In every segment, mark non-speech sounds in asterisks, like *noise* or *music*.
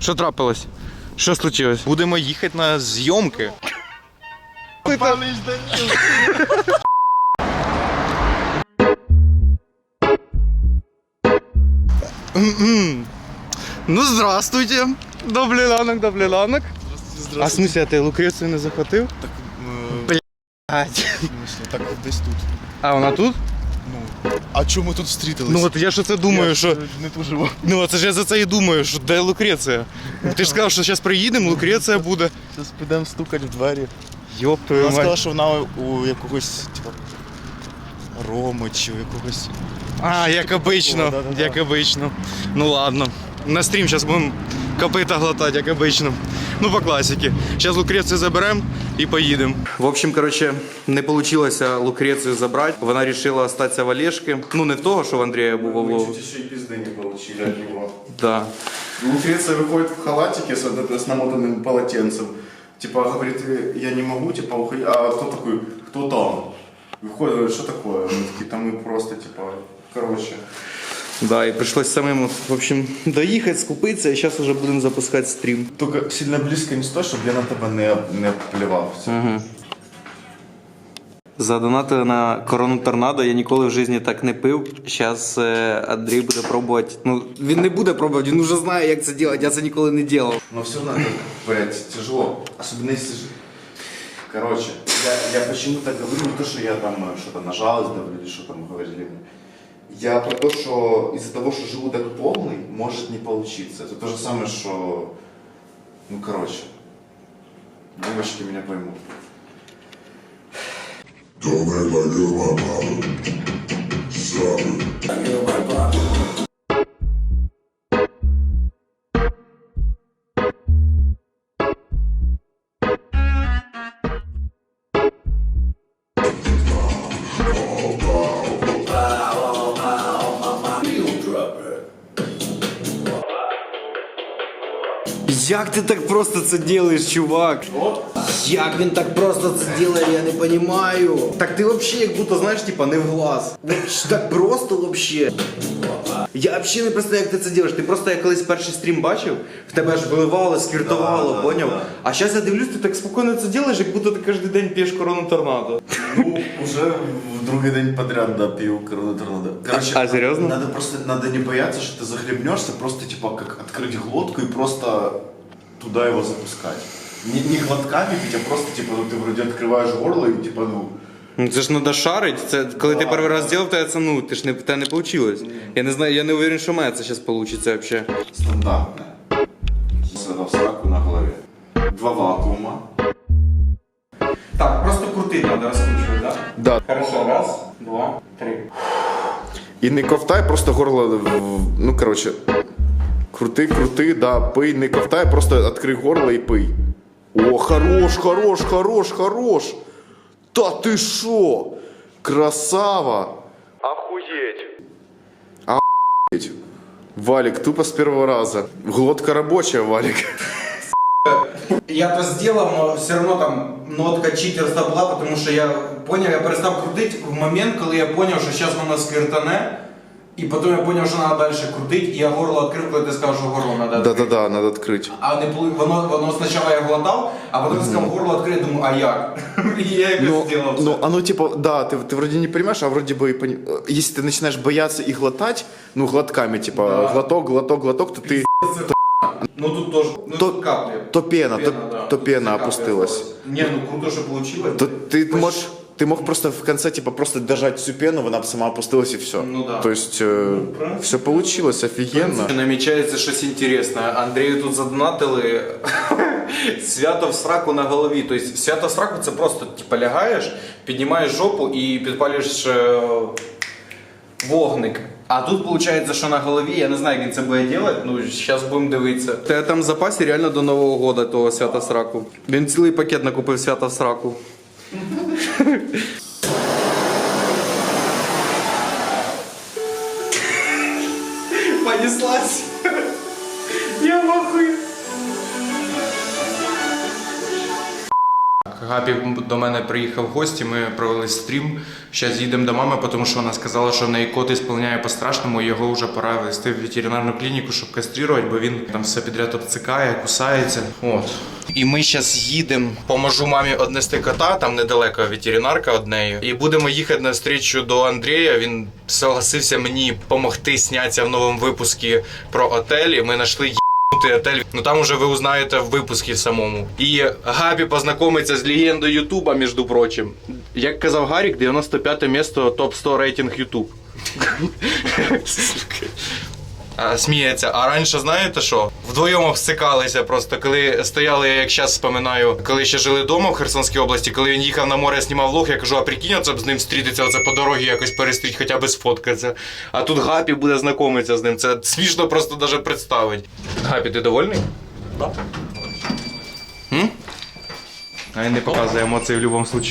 Що трапилось? Що случилось? Будемо їхати на зйомки. Ну, здравствуйте. Добрий ранок, добрий ранок. А в смысле, а ти Лукрецію не захватив? Так, Блять. так десь тут. А вона тут? Ну, а чому ми тут встрітились? Ну от я ж це думаю, Я що. Не ту. Ну, це ж я за це і думаю, що де Лукреція? Ти ж сказав, що зараз приїдемо, Лукреція буде. Зараз підемо стукати в двері. Йоп, твою Вона сказала, що вона у якогось, типа, Роми чи у якогось. А, як обично, Да-да-да. як обично. Ну ладно. На стрім зараз будемо копита глотати, як обично. Ну, по класіки. Зараз Лукрецію заберемо і поїдемо. В общем, короче, не вийшло Лукрецію забрати. Вона вирішила залишитися в Олешки. Ну, не в того, що в Андрія був облог. еще и пизды не получили от него. Да. Лукреция выходит в халатике с, вот это- с намотанным полотенцем. Типа говорит, «Э, я не могу, типа, уходить. А кто такой, кто там? Выходит, говорит, что такое? Мы такие, там мы просто, типа, короче. Да, і прийшлось самим, в общем, доїхати, скупитися, і зараз вже будемо запускати стрім. Только сильно близко не стой, чтобы я на тебе не, не плевався. Угу. Задонатили на корону торнадо. Я ніколи в житті так не пив. Зараз Андрій буде пробувати. Ну, він не буде пробувати, він вже знає, як це робити. Я це ніколи не робив. Но все равно, это, блядь, тяжело. Особенно если же... Короче, я, я почему так говорю, не то, что я там э, что-то на жалость давлю или что там говорили мне. Я про то, что из-за того, что желудок полный, может не получиться. Это то же самое, что... Ну, короче. Девочки меня поймут. Don't act like you're my mama. Stop Як ти так просто це робиш, чувак? Як він так просто це робить, я не розумію. Так ти взагалі як будто, знаєш, типа не в глаз. Так просто взагалі. Я взагалі не представляю, як ти це робиш. Ти просто я колись перший стрім бачив, в тебе аж виливало, сквіртувало, Да, да, поняв? да. А зараз я дивлюсь, ти так спокійно це робиш, як будто ти кожен день п'єш корону торнадо. Ну, уже в другий день подряд да, пил корону торнадо. Короче, А, серьезно? Надо просто надо не бояться, что ты захлебнешься, просто типа как открыть глотку и просто туда его запускать. Не, не глотками пить, а просто типа ну, ты вроде открываешь горло и типа ну. Ну це ж треба шарить. Це коли ти перший раз да. зробив, то це ну ти ж не тебе не вийшло. Я не знаю, я не уверен, що в мене це зараз вийде взагалі. Стандартная. В сраку на голове. Два вакуума. Так, просто крутити треба розкручувати, так? Да. Хорошо, раз, два, три. І не ковтай, просто горло. в- Ну, короче. Крути, крути, да, пий, не ковтай, просто открий горло і пий. О, хорош, хорош, хорош, хорош. Та ти шо? Красава. Охуєть. Охуеть. Валик, тупо с первого раза. Глотка рабочая, Валик. Я то сделал, но все равно там нотка читерства була, тому що я поняв, я перестав крутити в момент, коли я поняв, що зараз воно сквіртане, і потім я поняв, що треба далі крутити, і я горло відкрив, коли ти сказав, що горло треба відкрити. Да-да-да, надо открыть. А не пли- воно, воно спочатку я глотав, а потім сказав горло відкрити, думаю, а як? *laughs* І я якось Ну, зробив це. ну, оно типа, да, ты, ты вроде не понимаешь, а вроде бы и пони- э, Если ты начинаешь бояться и глотать, ну, глотками, типа, Да. глоток, глоток, глоток, то ты, Ну тут теж, ну То- тут каплі. то пена, то, да. то Тут пена каплі опустилась. осталось. Ні, ну круто, що вийшло. То ты можешь, ты мог просто в конце, типа, просто держать всю пену, она бы сама опустилась и все. Ну да. То есть, э, правильно. все получилось офигенно. Намічається щось інтересне. Андрію тут задонатили *laughs* свято в сраку на голові. Тобто свято в сраку це просто типу, лягаєш, піднімаєш жопу і підпалюєш е, вогник. А тут виходить, що на голові, я не знаю, як він це буде робити, ну зараз будемо дивитися. Та там в запасі реально до Нового года того свята сраку. Він цілий пакет накупив свята в сраку. Понеслась. Гапі до мене приїхав в гості, ми провели стрім. Зараз їдемо до мами, тому що вона сказала, що в неї кот ісполняє по-страшному, і його вже пора вести в ветеринарну клініку, щоб каструвати, бо він там все підряд обцикає, кусається. От. І ми зараз їдемо, поможу мамі однести кота, там недалеко ветеринарка однею. І будемо їхати на зустрічу до Андрія. Він согласився мені допомогти знятися в новому випуску про отелі. Ми знайшли єбнутий отель. Ну там уже ви узнаєте в випуску самому. І Габі познайомиться з легендою Ютуба, між прочим. Як казав Гарік, 95 місто топ-100 рейтинг Ютуб. *laughs* А, Сміється. А раніше знаєте що? Вдвоєм обсикалися просто, коли стояли, я як зараз споминаю, коли ще жили вдома в Херсонській області, коли він їхав на море, знімав влог, я кажу, а прикинь, оце б з ним зустрітися, оце по дорозі якось перестріть, хоча б сфоткатися. А тут Гапі буде знайомитися з ним. Це смішно просто навіть представити. Гапі, ти довольний? Так. М? А він не показує емоції в будь-якому випадку.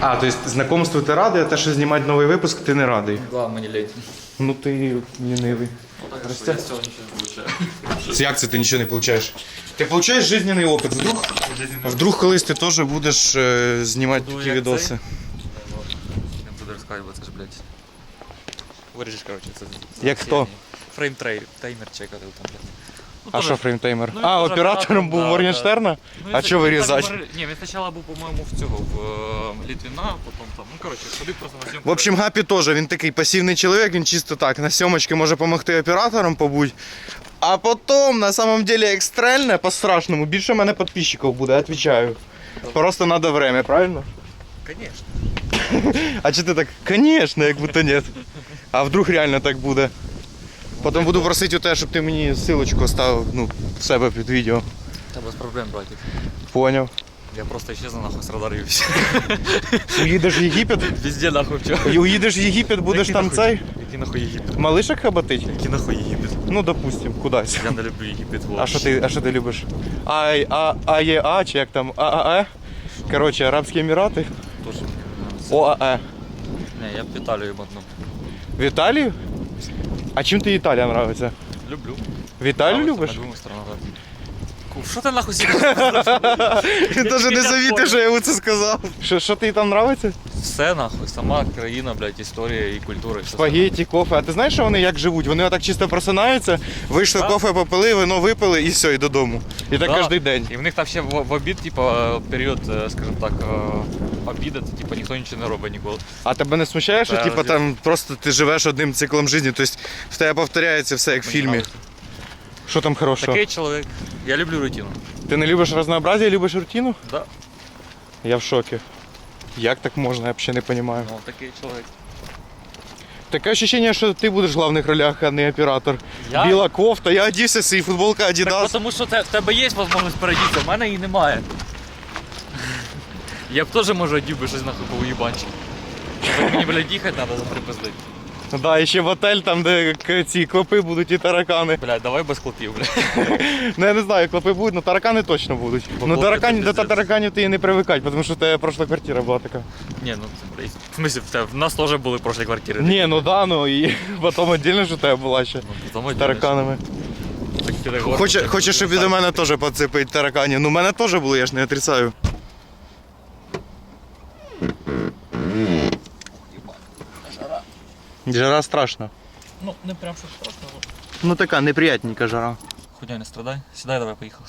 А, то есть знакомству ти радий, а те, що знімати новий випуск, ти не радий. Да, мені лень. Ну ти лінивий. Так, що я з цього нічого не получаю. Як це ти нічого не получаєш? Ти получаєш жизненний опит. Вдруг, вдруг колись ти теж будеш е, знімати Ну, такі як відоси. Не буду розказувати, це ж, блядь. Виріжеш, коротше, це. Як хто? Фрейм трей, таймер чекати там, блядь. Ну, А що фреймтаймер? Ну, а, теж оператором був да, Моргенштерна? Ну, А він що так- вирізати? так Ні, він спочатку був, по-моєму, в цього, в е, Літвіна, потім там. Ну, коротше, ходив просто на зйомку. В общем, Гапі теж, він такий пасивний чоловік, він чисто так, на сьомочки може допомогти оператором побудь. А потім, на самом деле, екстрельне, по-страшному, більше в мене підписчиків буде, отвечаю. Просто надо время, правильно? Конечно. *laughs* А чи ти так, конечно, як будто нет. А вдруг реально так буде? Потім буду просити у тебе, щоб ти мені ссылочку оставив ну, в себе під відео. Та без проблем, братик. Поняв. Я просто исчезну нахуй з радарів. Уїдеш в Єгипет? Везде нахуй вчора. Уїдеш в Єгипет, будеш Який там нахуй? цей Який нахуй Єгипет? малишок хабатить? Який нахуй Єгипет? Ну, допустим, кудись. Я не люблю Єгипет. А що ти, а що ти любиш? Ай, а, а, є, а, чи як там? ААЕ? Коротше, Арабські Емірати. Тоже. ОАЕ. Не, я б Італію мотну. В Італію? А чим ти Італія нравиться? Люблю. В Італію любиш? Що ти нахуй? Він навіть не завітив, що я йому це сказав. Що, що тобі там нравиться? Все нахуй, сама країна, блядь, історія і культура. і все Спагетті, кофе. А ти знаєш, що вони як живуть? Вони отак чисто просинаються, вийшли, Так. кофе попили, вино випили і все, і додому. І так Да. кожен день. І в них там ще в, в обід, типа, період, е, скажімо так, е, обіду, типа ніхто нічого не робить ніколи. А тебе не смущає, що Та, типу, звісно. там просто ти живеш одним циклом життя, тобто в тебе повторяється все як в фільмі. Що там хорошого? Такий чоловік. Я люблю рутину. Ти не любиш разнообразие, любиш рутину? Да. Я в шокі. Як так можна, я взагалі не розумію. Ну, такий чоловік. Таке ощущение, що ти будеш в головних ролях, а не оператор. Я? Біла кофта, я одівся, свій футболка Так, Adidas. тому що в тебе є можливість передітися, в мене її немає. Я б теж можу одів би щось нахуй поуїбанчик. Так мені, блядь, їхати треба за три пизди. Ну Да, і ще в отель, там, де к- ці клопи будуть і таракани. Блядь, давай без клопів, блядь. *laughs* Ну я не знаю, клопи будуть, але таракани точно будуть. Бо Ну клопи тараканів, це до та- пиздець. тараканів ти і не привикать, тому що в тебе прошлая квартира була така. Ні, ну це, блядь. В смысле, в, тебе, в нас теж були прошлі квартири. Ні, ну да, ну і *laughs* потім віддільно ж у тебе була ще. Ну, тому з Тараканами. Ти так Хоче, хоче, щоб і до мене теж поцепить тараканів. Ну, в мене теж були, я ж не отрицаю. Жара страшна. Ну, не прям що страшно. але- Ну така неприятненька жара. Хуйня, не страдай. Сідай, давай, поїхали.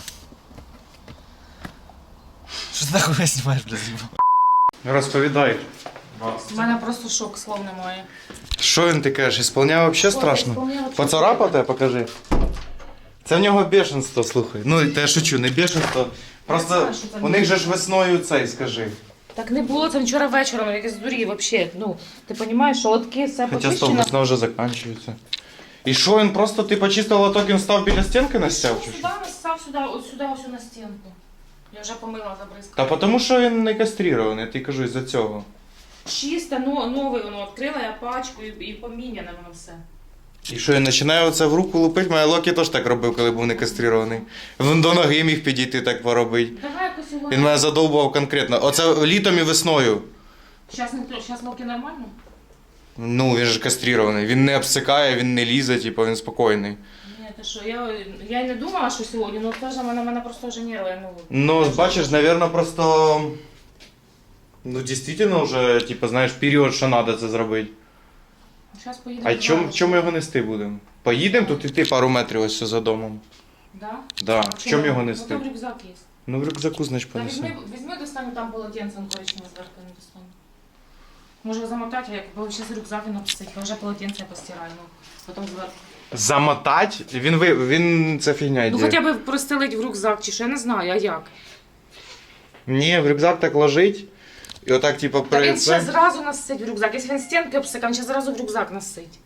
Що ти нахуй знімаєш, блядь, зіба? Розповідай. У мене просто шок, слов немає. Що він ти кажеш, ісполняє взагалі страшно? Поцарапати, покажи. Це в нього бешенство, слухай. Ну, я шучу, не бешенство. Просто знаю, у них же ж весною цей, скажи. Так не було це вчора вечором, як із дурі взагалі. Ну, ти розумієш, що лотки все Хоча почищено. весна вже закінчується. І що він просто ти почистив лоток, він став біля стінки настяв? чи що? Сюди став сюди, от сюди, ось на стінку. Я вже помила забризкала. Та тому що він не кастрірований, я тобі кажу із-за цього. Чисте, ну, нове воно відкрила, я пачку і, і поміняне воно все. І що він починає оце в руку лупити, моя Локі теж так робив, коли був не кастрірований. Він до ноги міг підійти так поробити. Давай якось його. Він мене задовбував конкретно. Оце літом і весною. Зараз не зараз локи нормально? Ну, він же кастрірований. Він не обсикає, він не лізе, типу, він спокійний. Ні, Ти що, я, я й не думала, що сьогодні, ну теж мене, мене просто вже нерви. Ну, Ну, бачиш, наверное, просто. Ну, дійсно вже, типу, знаєш, період, що треба це зробити. Зараз поїдемо. А чому чому його нести будемо? Поїдемо тут іти пару метрів ось за домом. Да? Да. В чому його Ну нести? там рюкзак є. Ну, в рюкзаку, значить, Та візьми, понесемо. візьми достану там полотенцем коричневим зверху не достану. Може замотати, а я купила ще з рюкзак і написати, я вже полотенце постираю, ну, потім зверху. Замотать? Він ви. він це фігня йде. Ну хоча б простелить в рюкзак, чи що, я не знаю, а як? Ні, в рюкзак так ложить. І отак, типу, Та при він ще це. зразу насить в рюкзак. Якщо він стінки обсикав, він ще зразу в рюкзак насить.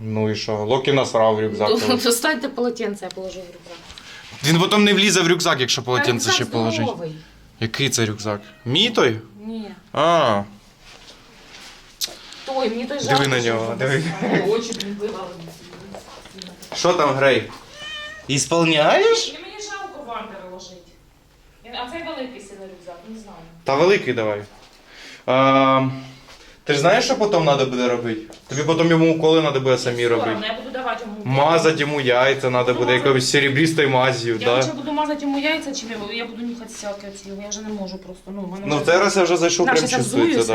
Ну і що? Локі насрав в рюкзак. Ну, Достаньте *laughs* полотенце, я положу в рюкзак. Він потім не влізе в рюкзак, якщо полотенце ще положить. здоровий. Який це рюкзак? Мій той? Ні. А, Той, мені той Диви на що нього, диви. Очі, блін, вивалені. що там, Грей? Ісполняєш? І мені жалко вампера ложить. Він- А цей великий сильний рюкзак, не знаю. Та великий давай. А, ти ж знаєш, що потім треба буде робити? Тобі потім йому уколи треба буде самі робити. Соромно, я буду давати йому. Мазати йому яйця треба буде Мазати. якоюсь серебрістою маз'ю, Я да? лучше буду мазати йому яйця, чи я- я буду нюхати сялки оці, я вже не можу просто. Ну, в мене Ну, в вже- той раз я вже зайшов, Наші прям чувствується, зуються.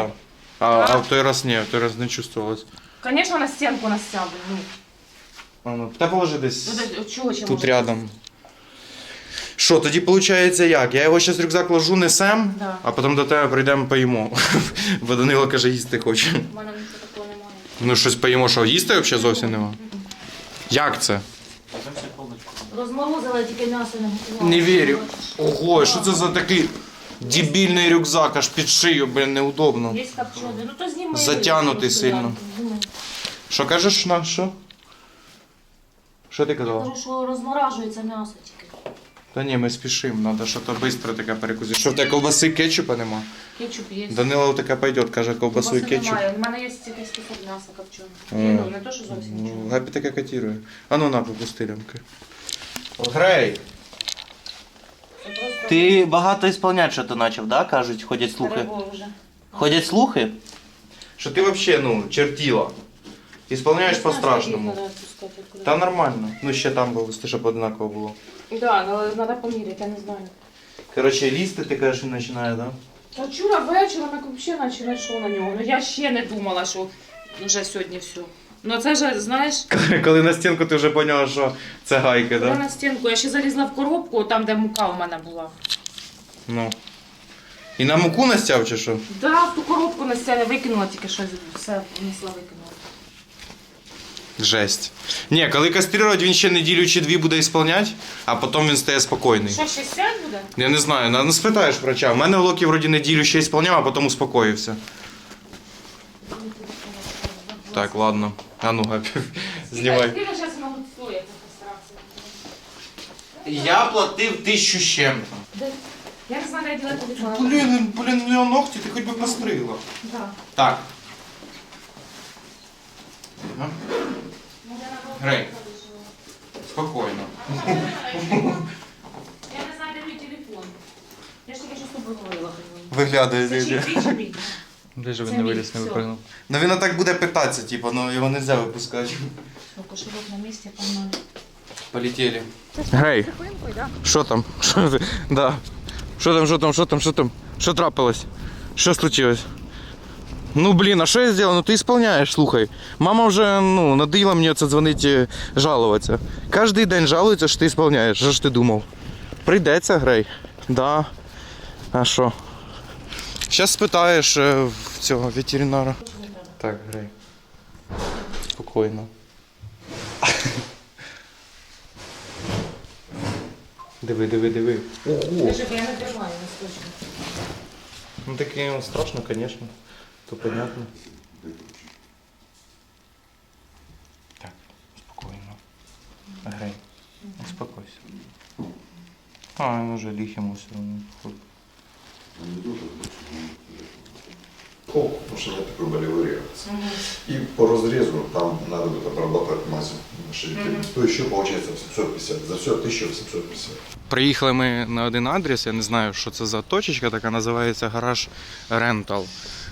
да. А, а в той раз ні, в той раз не чувствувалось. Конечно, на стінку насяду. Ну, А, ну, та положи десь ну, да, чого тут рядом. Що, тоді виходить як? Я його зараз рюкзак ложу, несем, Да. а потім до тебе прийдемо поїмо. *laughs* Бо Данило каже, їсти хоче. У мене нічого такого немає. Ну щось поїмо, що їсти взагалі зовсім нема. Як це? Розморозила тільки м'ясо не готувала. Не вірю. Ого, що це за такий дебільний рюкзак, аж під шию, блін, неудобно. Є копчений. Ну то зніми. Затягнутий сильно. думаю. Що кажеш на що? Що ти казала? Кажу, що розморажується м'ясо тільки. Та ні, ми спішимо, треба щось швидко таке перекусити. Що в тебе ковбаси кетчупа нема? Кетчуп є. Данило таке пойде, каже, ковбасу і кетчуп. немає. У мене є тільки кусок м'яса копченого. О. Ну, не то, що зовсім Ну, нічого. Гапі таке котірує. А ну на, попусти лямки. Грей! Це просто Ти багато ісполняти що ти почав, да? Кажуть, ходять слухи. перебор вже. Ходять слухи? Що ти взагалі, ну, чертіла. Ісполняєш по-страшному. Та нормально. Ну ще там було, щоб однаково було. Да, але треба поміряти, я не знаю. Коротше, лізти ти кажеш, він починає, да? Та вчора вечором як взагалі йшло на нього. Ну я ще не думала, що вже сьогодні все. Ну це ж, знаєш, Коли на стінку ти вже поняла, що це гайки, я да? на стінку, я ще залізла в коробку, там, де мука у мене була. Ну. І на муку настяв чи що? Да, в ту коробку на стіні викинула тільки щось, все внесла, викинула. Жесть. Ні, коли кастрирувати, він ще неділю чи дві буде ісполняти, а потім він стає спокійний. Що, 60 буде? Я не знаю, ну спитаєш врача. У мене в Локі вроді неділю ще ісполняв, а потім успокоївся. Так, ладно. А ну, Гапі, *laughs* знімай. Зараз стоїть. Я платив тисячу. Де? Я не знаю, діла телефон. Блін, блін, у нього ногті, ти хоч би постригла. Да. Так. Ну, Грей. Спокійно. Я не знаю, де мій телефон. Я ж тільки що з тобою говорила. Виглядає. Мій? Де ж він не виліз, не випрыгнув. Ну він так буде питатися, типу, ну його не можна випускати. Кошелек на місці, погнали. Полетели. Гей, що там? Що? Да. Там, що там, що там, що там? Що трапилось? Що случилось? Ну блін, а що я зробив? Ну ти ісполняєш, слухай. Мама вже ну, надоїла мені це дзвонити, жалуватися. Кожний день жалується, що ти ісполняєш. Що ж ти думав? Прийдеться, Грей. Да. А що? Зараз спитаєш е, в цього ветеринара. Так, Грей. Спокійно. *laughs* Диви, диви, диви. Ого! Я не тримаю, не точно. Ну таке страшно, конечно. То понятно. Так, спокойно. Грей, успокойся. А, ну же ліг йому все одно. О, потому что такой болевой реакции. И по разрезу там надо будет обрабатывать ширине. То еще получается 750. За все 1850. Приїхали ми на один адрес, я не знаю, що це за точечка, така називається гараж Rental.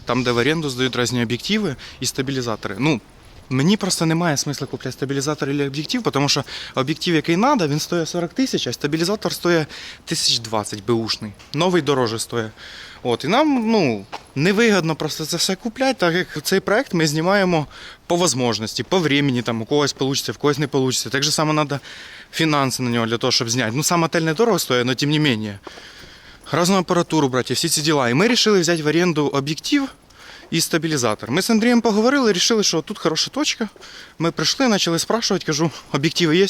Там, де в оренду здають різні об'єктиви і стабілізатори. Ну, Мені просто немає смисла купляти стабілізатор або об'єктив, тому що об'єктив, який треба, він стоїть 40 тисяч, а стабілізатор стоїть 1020 беушний. Новий дороже стоїть. От, і нам ну, невигідно просто це все купляти, так як цей проект ми знімаємо по можливості, по времени, там, у когось вийде, в когось не вийде. Так же само треба фінанси на нього для того, щоб зняти. Ну, сам отель не дорого стоїть, але тим не менше. Разную апаратуру брать, и все ці діла. І ми вирішили взяти в оренду об'єктив і стабілізатор. Ми з Андрієм поговорили, вирішили, що тут хороша точка. Ми прийшли, почали спрашувати, кажу, об'єктиви є?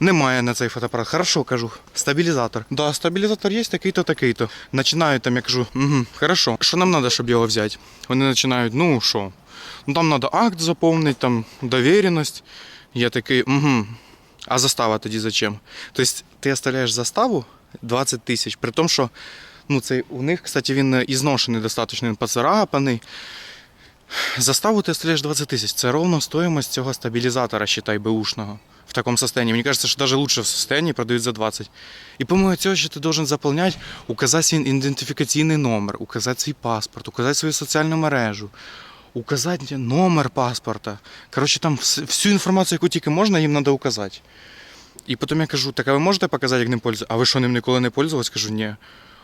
Немає на цей фотоапарат. Хорошо, кажу, стабілізатор. Да, стабілізатор є, такий-то, такий-то. Починають там, я кажу, угу, хорошо. Що нам треба, щоб його взяти? Вони починають, ну що? Ну там треба акт заповнити, там довіреність. Я такий, угу. А застава тоді зачем? Тобто ти оставляєш заставу 20 тисяч, при тому, що ну, цей, у них, кстати, він і зношений достатньо, він поцарапаний. Заставу оставляєш 20 тисяч. Це ровно стоїмость цього стабілізатора, считай, беушного. В таком состоянии. Мне кажется, что даже лучше в состоянии продают за 20. И помимо цього, що ти должен заполнять, указати свій ідентифікаційний номер, указати свій паспорт, указати свою соціальну мережу, указати номер паспорта. Коротше, там всю інформацію, яку тільки можна, їм треба указати. І потім я кажу, так а ви можете показати, як ним пользуватися? А ви що ним ніколи не пользувались? Кажу, ні.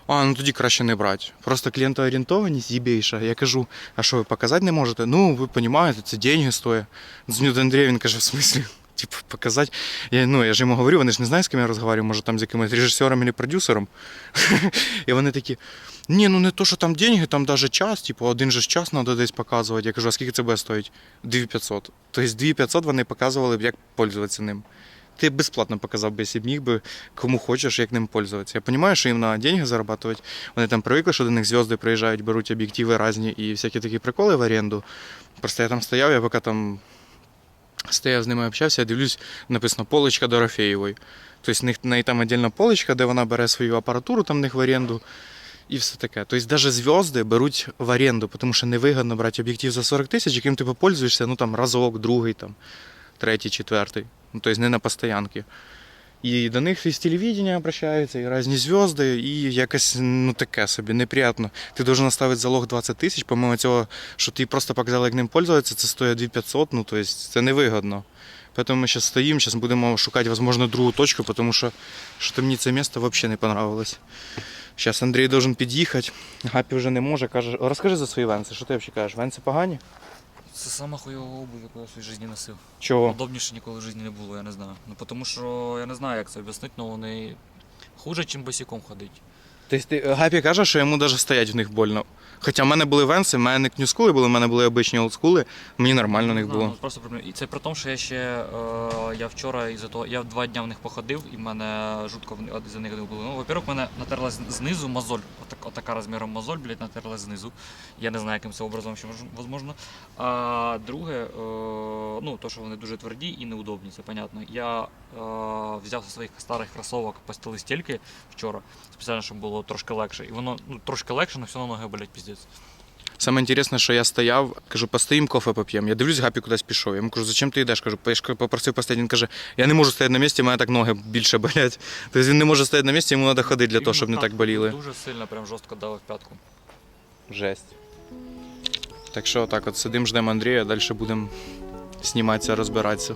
А, ну тоді краще не брати. Просто клієнтоорієнтованість їбейша. Я кажу, а що ви показати не можете? Ну, ви розумієте, це деньги стоїть. Дзвоню Андрія, він каже, в смислі? *laughs* Типу, показати. Я, ну, я ж йому говорю, вони ж не знають, з ким я розмовляю, може там з якимось режисером або продюсером. *laughs* І вони такі, ні, ну не то, що там деньги, там навіть час, типу, один же час треба десь показувати. Я кажу, а скільки це буде стоїть? 2500. Тобто 2500 вони показували як пользуватися ним. Ти безплатно показав би, якщо б міг би, кому хочеш, як ним пользуватися. Я розумію, що їм на деньги зарабатувати. Вони там привикли, що до них зв'язки приїжджають, беруть об'єктиви різні і всякі такі приколи в оренду. Просто я там стояв, я поки там стояв з ними общався, я дивлюсь, написано поличка Дорофеєвої. Тобто в них неї там віддільна поличка, де вона бере свою апаратуру там в них в оренду. І все таке. Тобто навіть зв'язки беруть в оренду, тому що невигідно брати об'єктив за 40 тисяч, яким ти попользуєшся, ну там разок, другий, там, третій, четвертий. Ну, тобто не на постоянки. І до них із телевідення обращаються, і різні зв'язки, і якось ну таке собі неприємно. Ти должен оставити залог 20 тисяч, помимо цього, що ти просто показав, як ним пользуватися, це стоїть 2500, ну тобто це невигідно. Тому ми зараз стоїмо, зараз будемо шукати, можливо, другу точку, тому що, що мені це місце взагалі не понравилось. Зараз Андрій должен під'їхати, Гапі вже не може, каже, розкажи за свої венці, що ти взагалі кажеш? Венці погані? Це сама хуйова обувь, яку я в своїй житті носив. Чого? Подобніше ніколи в житті не було, я не знаю. Ну тому що я не знаю, як це об'яснити, але вони хуже, ніж босиком ходить. Тобто ти- Гапі каже, що йому навіть стоять в них больно. Хоча в мене були венси, в мене не кнюскули були, в мене були обичні олдскули, мені нормально в них Ну, було. ну, просто проблема. І це при тому, що я ще е, я вчора із-за того, я два дня в них походив, і в мене жутко в- за них було. Ну, во-первых, в мене натерлась знизу мозоль, отак, отака розміром мозоль, блядь, натерлась знизу. Я не знаю, яким це образом ще мож- возможно. А друге, е, ну, то, що вони дуже тверді і неудобні, це понятно. Я е, взяв зі своїх старих кросовок постели стільки вчора, спеціально, щоб було трошки легше. І воно ну, трошки легше, але все одно ноги болять піздець. Саме інтересне, що я стояв, кажу, постоїм, кофе поп'ємо. Я дивлюсь, Гапі кудись пішов. Я йому кажу, зачем ти йдеш? Кажу, я попросив постояти. Він каже, я не можу стояти на місці, мене так ноги більше болять. *laughs* Тобто він не може стояти на місці, йому треба ходити для того, щоб не так боліли. Дуже сильно, прям жорстко дали в п'ятку. Жесть. Так що так, от сидимо, ждемо Андрія, далі будемо зніматися, розбиратися.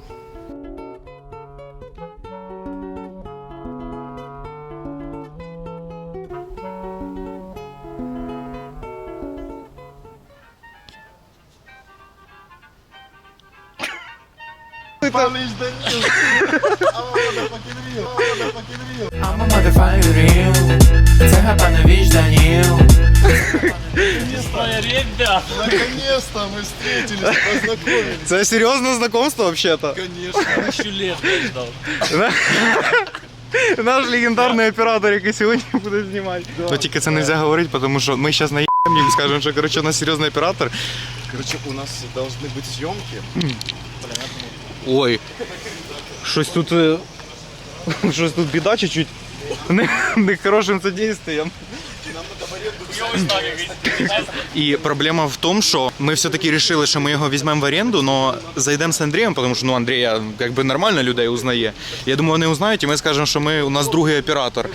I'm a motherfucking real Це гапа новіч Даніл Наконец-то мы встретились, познакомились. Це серйозне знайомство, взагалі-то? Конечно. Тисячу лет я ждав. Наш легендарний оператор, який сьогодні буде знімати. Ну тільки це не можна говорити, тому що ми зараз наїбемо їм скажемо, що коротше, у нас серйозний оператор. Короче, у нас должны быть съемки. Ой. Щось тут. е, *laughs* Щось тут біда чуть-чуть. Не, не хорошим содействием. І проблема в тому, що ми все-таки вирішили, що ми його візьмемо в оренду, але зайдемо з Андрієм, тому що ну, Андрія якби нормально людей узнає. Я думаю, вони узнають, і ми скажемо, що ми, у нас другий оператор.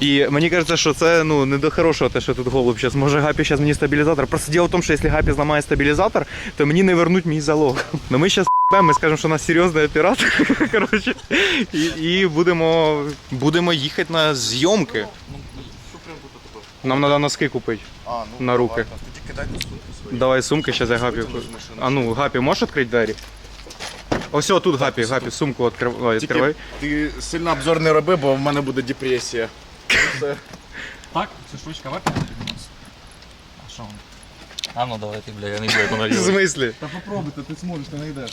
І мені кажеться, що це ну, не до хорошого, те, що тут голуб зараз. Може Гапі зараз мені стабілізатор. Просто діло в тому, що якщо Гапі зламає стабілізатор, то мені не вернуть мій залог. *laughs* Но ми зараз Ми скажемо, що у нас серйозний оператор. *laughs* Коротше, і, і будемо, будемо їхати на зйомки. Нам треба носки купити. А, ну, На руки. давай, сумки, зараз я Гапі. А ну, Гапі, можеш відкрити двері? Ось тут Гапі, Гапі, сумку відкривай. відкривай. Ти сильно обзор не роби, бо в мене буде депресія. Так, ця штучка варта у нас. А що? А ну давай ти, бля, я не бля, як *laughs* В смислі? Та попробуй, ти зможеш, ти знайдеш.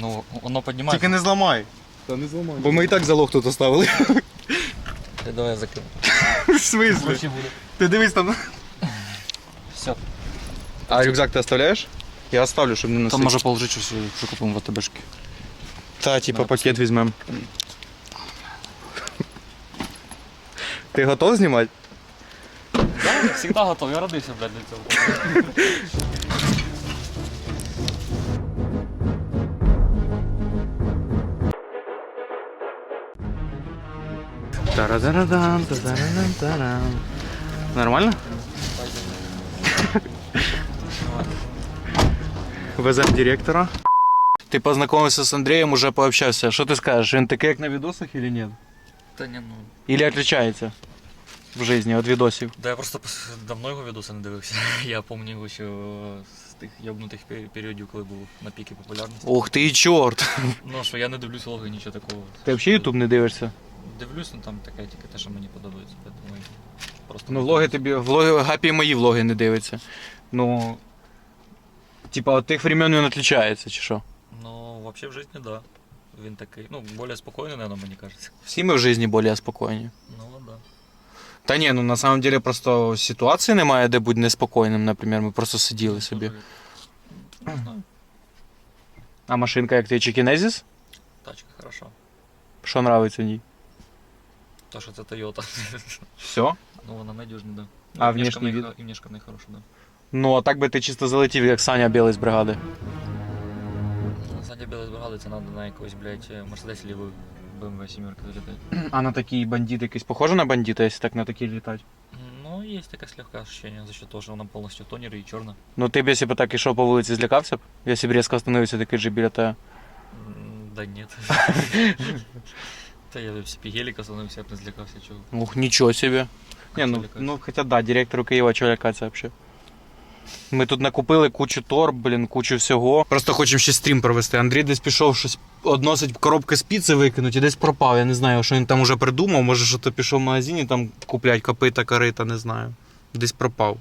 Ну, воно піднімає. Тільки не зламай. Та не зламай. Бо ми і так залог тут оставили. Ти давай я закину. В смислі? Буде. Ти дивись там. Все. А рюкзак ти оставляєш? Я оставлю, щоб не носити. Там може положити щось, що купимо в АТБшки. Та, типа пакет візьмем. Ти готов знімати? Так, завжди готов, я родився, блядь, для цього. Нормально? Везем директора. Ти познайомився з Андрієм, уже пообщався. Що ти скажеш? Він такий, як на відосах, или ні? Та ні, ну. Или отличається в житті від відосів? Да я просто давно його відоси не дивився. *laughs* Я пам'ятаю його ще з тих ябнутих пе- періодів, коли був на піки популярності. Ух ти, чорт! Ну що, я не дивлюсь влоги, нічого такого. Ти взагалі Ютуб не дивишся? Дивлюсь, ну там таке тільки те, що мені подобається. Тому просто Ну, влоги тобі, влоги, гапі мої влоги не дивиться. Ну. Типа, от тих времен він отличається, чи що? Ну, взагалі в житті, да. Він такий, ну, більш спокійний, наверное, мені кажеться. Всі ми в житті більш спокійні. Ну, да. Та ні, ну на самом деле просто ситуації немає, де бути неспокійним, наприклад, ми просто сиділи собі. Не знаю. А машинка як ти Чекінезіс? Тачка хороша. Що нравиться в ній? То, що це Toyota. Все? ну, вона надіжна, да. А І внешній в неї вид? І внешка в неї хороша, да. Ну, а так би ти чисто залетів, як Саня Білий з бригади. Саня Білий збирали, це треба на якогось, блядь, Мерседес лівий BMW 7 залітати. А на такий бандит якийсь похоже на бандита, якщо так на такий літати? Ну, есть такое слегка ощущение, за счет того, что она полностью тонер и черная. Ну ти б, якщо б так ішов по вулиці, злякався б? Якщо б різко остановився такий же біля тебе. Да нет. *laughs* Да я в гелика становился, я б не злякався, чого. Ух, нічого собі. Не, ну, лякатися? ну хоча да, директору Києва чого лякатися взагалі. Ми тут накупили кучу торб, блін, кучу всього. Просто хочемо ще стрім провести. Андрій десь пішов щось односить коробки з піци викинуть і десь пропав. Я не знаю, що він там уже придумав. Може, що то пішов в магазині там куплять копита, корита, не знаю. Десь пропав.